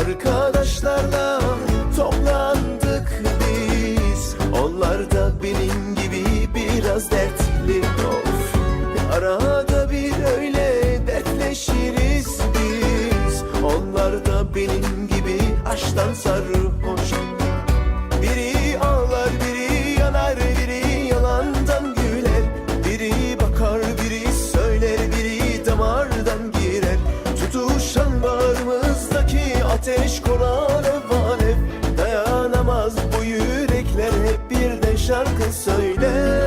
Arkadaşlarla toplandık biz. Onlar da benim gibi biraz dertli. Of Arada bir öyle dertleşiriz biz. Onlar da benim gibi aşktan sarhoş ateş alev alev Dayanamaz bu yürekler hep birden şarkı söyler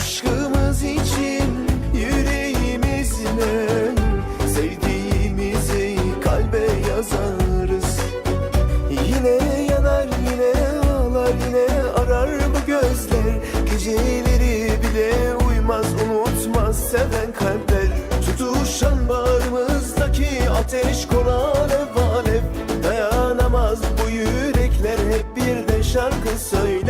Aşkımız için yüreğimizle Sevdiğimizi kalbe yazarız. Yine yanar yine ağlar yine arar bu gözler. Geceleri bile uyumaz unutmaz seven kalpler. Tutuşan bağrımızdaki ateş konar alev Dayanamaz bu yürekler hep birden şarkı söyler